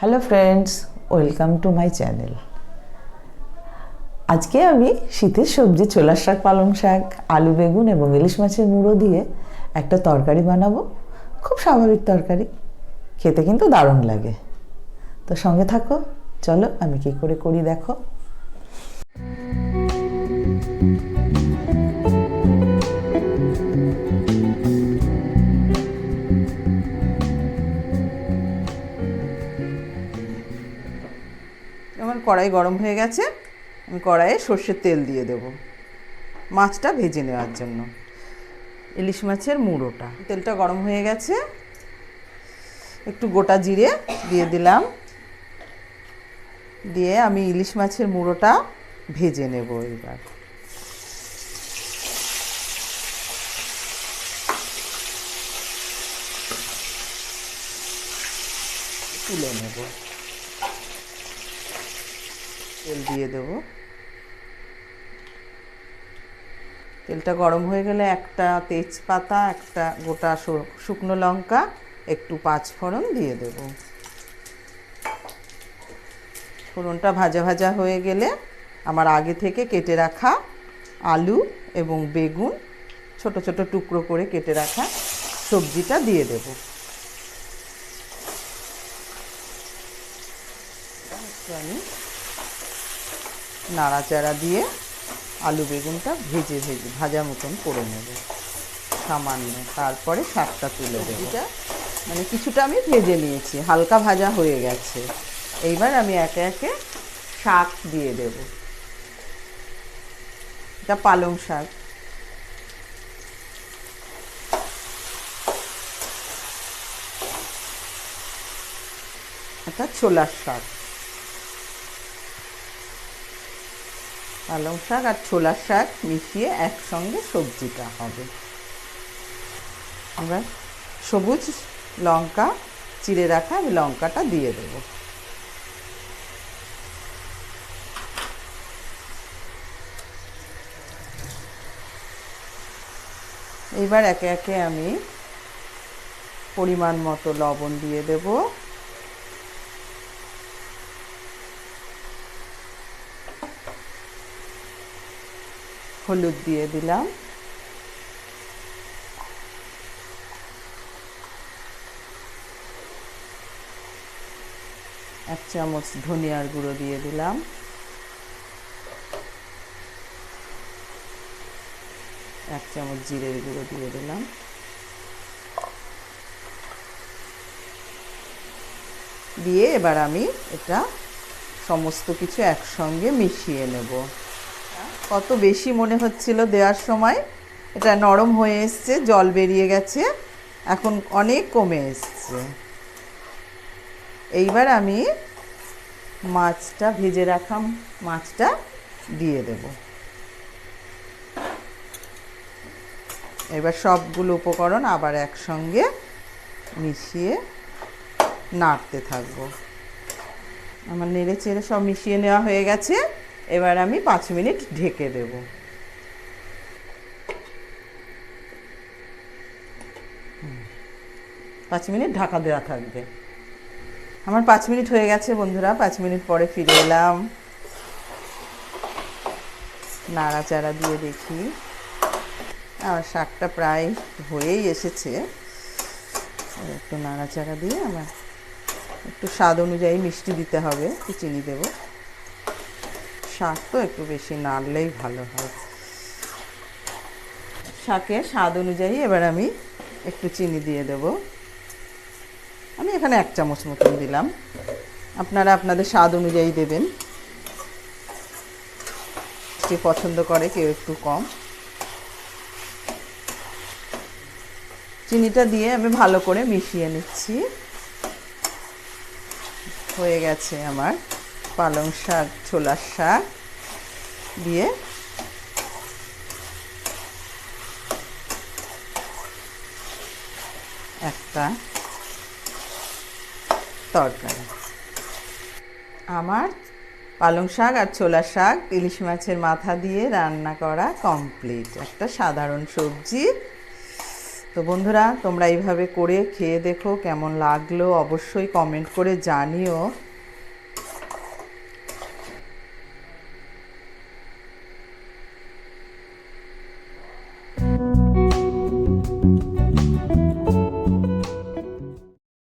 Hello friends welcome to my channel আজকে আমি শীতের সবজি, ছোলার শাক, পালং শাক, আলু, বেগুন এবং ইলিশ মাছের মুড়ো দিয়ে একটা তরকারি বানাবো। খুব স্বাভাবিক তরকারি, খেতে কিন্তু দারুণ লাগে। তো সঙ্গে থাকো, চলো আমি কি করে করি দেখো। কড়াই গরম হয়ে গেছে, আমি কড়াইয়ে সর্ষের তেল দিয়ে দেব। মাছটা ভেজে নেওয়ার জন্য। ইলিশ মাছের মুড়োটা। তেলটা গরম হয়ে গেছে। একটু গোটা জিরে দিয়ে দিলাম। দিয়ে আমি ইলিশ মাছের মুড়োটা ভেজে নেব এবার। তুলে নেব। তেল দিয়ে দেব। তেলটা গরম হয়ে গেলে একটা তেজপাতা, একটা গোটা শুকনো লঙ্কা, একটু পাঁচফোড়ন দিয়ে দেব। ফোড়নটা ভাজা ভাজা হয়ে গেলে আমার আগে থেকে কেটে রাখা আলু এবং বেগুন, ছোট ছোট টুকরো করে কেটে রাখা সবজিটা দিয়ে দেব। আমি নাড়াচাড়া দিয়ে আলু বেগুনটা ভেজে ভেজে ভাজা মতন করে নেব। সামান্য। তারপরে শাকটা তুলে দেবো। এটা মানে কিছুটা আমি ভেজে নিয়েছি। হালকা ভাজা হয়ে গেছে। এইবার আমি একে একে শাক দিয়ে দেব। এটা পালং শাক। এটা ছোলার শাক। পালং শাক আর ছোলার শাক মিশিয়ে একসঙ্গে সবজিটা হবে। আমরা সবুজ লঙ্কা চিড়ে রাখা আমি লঙ্কাটা দিয়ে দেব। এইবার একে একে আমি পরিমাণ মতো লবণ দিয়ে দেবো। হলুদ দিয়ে দিলাম। এক চামচ ধনিয়ার গুঁড়ো দিয়ে দিলাম। এক চামচ জিরের গুঁড়ো দিয়ে দিলাম। দিয়ে এবার আমি এটা সমস্ত কিছু একসঙ্গে মিশিয়ে নেব। কত বেশি মনে হচ্ছিল দেওয়ার সময়। এটা নরম হয়ে এসছে, জল বেরিয়ে গেছে, এখন অনেক কমে এসছে। এইবার আমি মাছটা ভেজে রাখা মাছটা দিয়ে দেব। এবার সবগুলো উপকরণ আবার একসঙ্গে মিশিয়ে নাড়তে থাকব। আমার নেড়ে চেড়ে সব মিশিয়ে নেওয়া হয়ে গেছে। এবার আমি পাঁচ মিনিট ঢেকে দেব। পাঁচ মিনিট ঢাকা দেওয়া থাকবে। আমার পাঁচ মিনিট হয়ে গেছে বন্ধুরা, পাঁচ মিনিট পরে ফিরে এলাম। নাড়াচাড়া দিয়ে দেখি। আমার শাকটা প্রায় হয়েই এসেছে। একটু নাড়াচাড়া দিয়ে আমার একটু স্বাদ অনুযায়ী মিষ্টি দিতে হবে, একটু চিনি দেবো। শাক তো একটু বেশি নাড়লেই ভালো হয়। শাকে স্বাদ অনুযায়ী এবার আমি একটু চিনি দিয়ে দেব। আমি এখানে এক চামচ মতন দিলাম। আপনারা আপনাদের স্বাদ অনুযায়ী দেবেন। যে পছন্দ করে কেউ একটু কম। চিনিটা দিয়ে আমি ভালো করে মিশিয়ে নিচ্ছি। হয়ে গেছে আমার। পালং শাক ছোলার শাক দিয়ে একটা তরকারি। আমার পালং শাক আর ছোলা শাক, ইলিশ মাছের মাথা দিয়ে রান্না করা কমপ্লিট একটা সাধারণ সবজি। তো তো বন্ধুরা, তোমরা এইভাবে করে খেয়ে দেখো কেমন লাগল। অবশ্যই কমেন্ট করে জানিও।